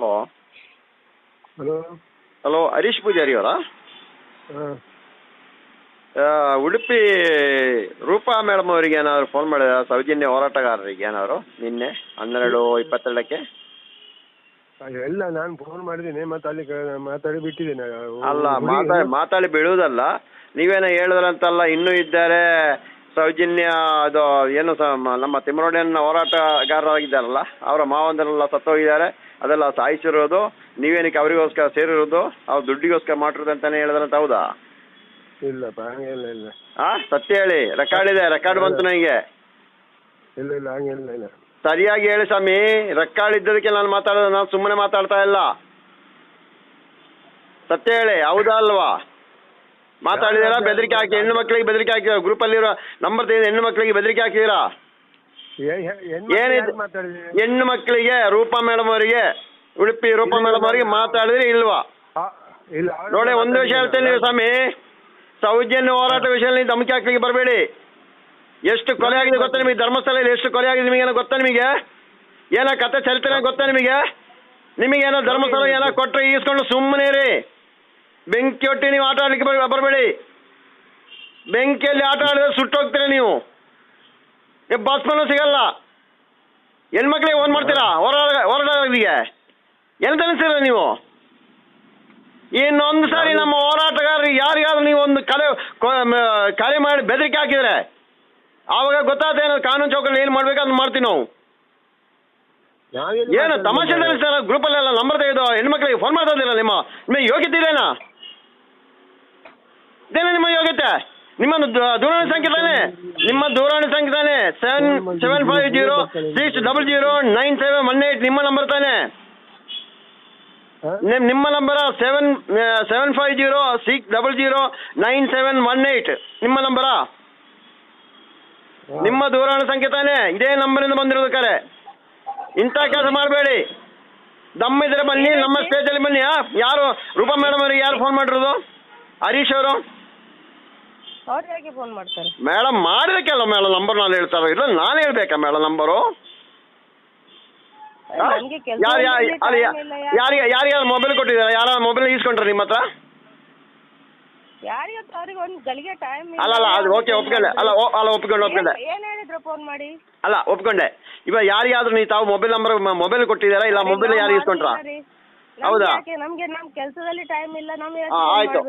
Hello. Hello. Hello Harish Poojari ಅವರಾ? Udupi Roopa madam ಅವರಿಗೆ ಏನಾದ್ರು ಫೋನ್ ಮಾಡಿದ ಸೌಜನ್ಯ ಹೋರಾಟಗಾರರಿಗೆ ಏನಾದ್ರು ನಿನ್ನೆ ಹನ್ನೆರಡು ಇಪ್ಪತ್ತೆರಡಕ್ಕೆ? ಎಲ್ಲ ನಾನು ಫೋನ್ ಮಾಡಿದ್ದೀನಿ ಮತ್ತೆ ಅಲ್ಲಿ ಮಾತಾಡಿ ಬಿಟ್ಟಿದ್ದೀನಿ. ಅಲ್ಲ ಮಾತಾಡಿ ಮಾತಾಡಿ ಬೀಳುವುದಲ್ಲ ನೀವೇನ ಹೇಳಿದ್ರಂತಲ್ಲ ಇನ್ನೂ ಇದ್ದಾರೆ ಸೌಜನ್ಯ ಅದು ಏನು ನಮ್ಮ ತಿಮ್ಮರೋಡಿಯನ್ನ ಹೋರಾಟಗಾರರಾಗಿದ್ದಾರಲ್ಲ ಅವರ ಮಾವಂದರೆಲ್ಲ ಸತ್ತೋಗಿದ್ದಾರೆ. ಅದೆಲ್ಲ ಸಾಯಿಸಿರೋದು ನೀವೇನಕ್ಕೆ ಅವರಿಗೋಸ್ಕರ ಸೇರಿರೋದು ಅವ್ರ ದುಡ್ಡಿಗೋಸ್ಕರ ಮಾಡಿರೋದು ಅಂತಾನೆ ಹೇಳಿದ್ರಂತ ಹೌದಾ ಇಲ್ಲಪ್ಪ ಹಂಗೆಲ್ಲ ಇಲ್ಲ ಆ? ಸತ್ಯ ಹೇಳಿ ರೆಕಾರ್ಡ್ ಇದೆ ರೆಕಾರ್ಡ್ ಬಂತು ನನಗೆ ಇಲ್ಲ ಇಲ್ಲ ಹಂಗೆಲ್ಲ ಇಲ್ಲ ಸರಿಯಾಗಿ ಹೇಳಿ ಸ್ವಾಮಿ ರೆಕಾರ್ಡ್ ಇದ್ದದಕ್ಕೆ ನಾನು ಮಾತಾಡೋದು ನಾನು ಸುಮ್ಮನೆ ಮಾತಾಡ್ತಾ ಇಲ್ಲ. ಸತ್ಯ ಹೇಳಿ ಹೌದಾ ಅಲ್ವಾ? ಮಾತಾಡಿದೀರಾ ಬೆದರಿಕೆ ಹಾಕಿ ಹೆಣ್ಣು ಮಕ್ಕಳಿಗೆ ಬೆದರಿಕೆ ಗ್ರೂಪ್ ಅಲ್ಲಿರೋ ನಂಬರ್ ತೆಗೆದು ಹೆಣ್ಣು ಮಕ್ಕಳಿಗೆ ಬೆದರಿಕೆ ಹಾಕಿದ್ದೀರಾ? ಹೆಣ್ಮಕ್ಳು ಏನಿದು? ಹೆಣ್ಣು ಮಕ್ಕಳಿಗೆ ರೂಪಾ ಮೇಡಮ್ ಅವರಿಗೆ ಉಡುಪಿ ರೂಪಾ ಮೇಡಮ್ ಅವರಿಗೆ ಮಾತಾಡಿದ್ರೆ ಇಲ್ವಾ? ನೋಡಿ ಒಂದು ವಿಷಯ ಹೇಳ್ತೇನೆ ನೀವು ಸ್ವಾಮಿ. ಸೌಜನ್ಯ ಹೋರಾಟ ವಿಷಯದಲ್ಲಿ ಧಮಕಿ ಹಾಕ್ಲಿಕ್ಕೆ ಬರಬೇಡಿ. ಎಷ್ಟು ಕೊಲೆ ಆಗಿದೆ ಗೊತ್ತಾ ನಿಮಗೆ? ಧರ್ಮಸ್ಥಳದಲ್ಲಿ ಎಷ್ಟು ಕೊಲೆ ಆಗಿದೆ ನಿಮಗೆ ಏನೋ ಗೊತ್ತಾ ನಿಮಗೆ? ಏನೋ ಕತೆ ಚರಿತ್ರೆ ಗೊತ್ತಾ ನಿಮಗೆ? ಏನೋ ಧರ್ಮಸ್ಥಳ ಏನೋ ಕೊಟ್ಟರೆ ಈಸ್ಕೊಂಡು ಸುಮ್ಮನೆ ರೀ ಬೆಂಕಿ ಒಟ್ಟಿ ನೀವು ಆಟ ಆಡ್ಲಿಕ್ಕೆ ಬರ ಬರಬೇಡಿ. ಬೆಂಕಿಯಲ್ಲಿ ಆಟ ಆಡಿದ್ರೆ ಸುಟ್ಟೋಗ್ತೀರ ನೀವು. ಏ ಬಸ್ಮನ್ನು ಸಿಗಲ್ಲ. ಹೆಣ್ಮಕ್ಳಿಗೆ ಫೋನ್ ಮಾಡ್ತೀರಾ? ಹೋರಾಟ ಹೋರಾಟಗಾರರಿಗೆ ಎಲ್ಲಿ ಅನಿಸ್ತೀರ ನೀವು? ಇನ್ನೊಂದು ಸಾರಿ ನಮ್ಮ ಹೋರಾಟಗಾರರಿಗೆ ಯಾರಿಗಾದ್ರೂ ನೀವು ಒಂದು ಕಲೆ ಕಲೆ ಮಾಡಿ ಬೆದರಿಕೆ ಹಾಕಿದ್ರೆ ಆವಾಗ ಏನೋ ಕಾನೂನು ಚೌಕಲ್ಲಿ ಏನು ಮಾಡ್ಬೇಕು ಅದನ್ನ ಮಾಡ್ತೀವಿ ನಾವು. ಏನು? ತಮಾಷೆ ನಡೆಸ್ತಾರ ಗ್ರೂಪಲ್ಲೆಲ್ಲ ನಂಬರ್ ತೆಗೆದು ಹೆಣ್ಮಕ್ಳಿಗೆ ಫೋನ್ ಮಾಡ್ತಾ ಇದ್ದೀರಾ ನಿಮ್ಮ ನಿಮ್ಮ ಯೋಗ್ಯತೆ ಇದೇನಾ? ಇದೇನಾ ನಿಮ್ಮ ಯೋಗ್ಯತೆ? ನಿಮ್ಮ ದೂರವಾಣಿ ಸಂಖ್ಯೆ ತಾನೆ? ನಿಮ್ಮ ದೂರವಾಣಿ ಸಂಖ್ಯೆ ತಾನೆ? Seven seven five zero six double zero nine seven one eight ನಿಮ್ಮ ನಂಬರ್ ತಾನೆ? ನಿಮ್- ನಿಮ್ಮ number seven seven five zero six double zero nine seven one eight ನಿಮ್ಮ ನಂಬರಾ ನಿಮ್ಮ ದೂರವಾಣಿ ಸಂಖ್ಯೆ ತಾನೆ? ಇದೇ ನಂಬರಿಂದ ಬಂದಿರೋದು ಕರೆ. ಇಂಥ ಕೆಲಸ ಮಾಡಬೇಡಿ. ದಮ್ಮಿದ್ರೆ ಬನ್ನಿ ನಮ್ಮ ಸ್ಟೇಜಲ್ಲಿ ಬನ್ನಿ? ಯಾರು ರೂಪಾ ಮೇಡಮ್ ಅವ್ರಿಗೆ ಯಾರು ಫೋನ್ ಮಾಡಿರೋದು? ಹರೀಶ್ ಅವರು? ಅವ್ರು ಹೇಗೆ ಫೋನ್ ಮಾಡ್ತಾರೆ? ಮೇಡಮ್ ಮಾಡಿದಕ್ಕೆಲ್ಲ ಮೇಡಮ್ ನಂಬರ್ ನಾನು ಹೇಳ್ತಾರೋ ಇಲ್ಲ ನಾನು ಹೇಳ್ಬೇಕಾ ಮೇಡಮ್ ನಂಬರು ಕೆಲಸ ಯಾರು ಯಾರು ಅಲ್ಲಿ ಯಾರಿಗೆ ಯಾರಿಗಾರು ಮೊಬೈಲ್ ಕೊಟ್ಟಿದ್ದೀರಾ? ಯಾರ ಮೊಬೈಲ್ ಈಸ್ಕೊಂಡ್ರೆ ನಿಮ್ಮ ಹತ್ರ? ಅವ್ರಿಗೆ ಒಂದು ಗಳಿಗೆ ಟೈಮ್ ಅಲ್ಲ ಅಲ್ಲ ಅದು ಓಕೆ ಒಪ್ಕೊಂಡೆ. ಅಲ್ಲ ಓ- ಅಲ್ಲ ಒಪ್ಕೊಂಡೆ ಒಪ್ಕೊಂಡೆ. ಏನ್ ಹೇಳಿದ್ರು ಫೋನ್ ಮಾಡಿ? ಅಲ್ಲ ಒಪ್ಕೊಂಡೆ. ಇವಾಗ ಯಾರಿಗಾದ್ರೂ ನೀವು ತಾವು ಮೊಬೈಲ್ ನಂಬರ್ ಮೊಬೈಲ್ ಕೊಟ್ಟಿದ್ದೀರಾ? ಇಲ್ಲ ಮೊಬೈಲ್ ಯಾರು ಇಸ್ಕೊಂಡ್ರ ಹೌದಾ? ನಮ್ಗೆ ನಮ್ಗೆ ನಮ್ ಕೆಲಸದಲ್ಲಿ ಟೈಮ್ ಇಲ್ಲ. ನಮ್ಗೆ ಹಾ, ಆಯ್ತು.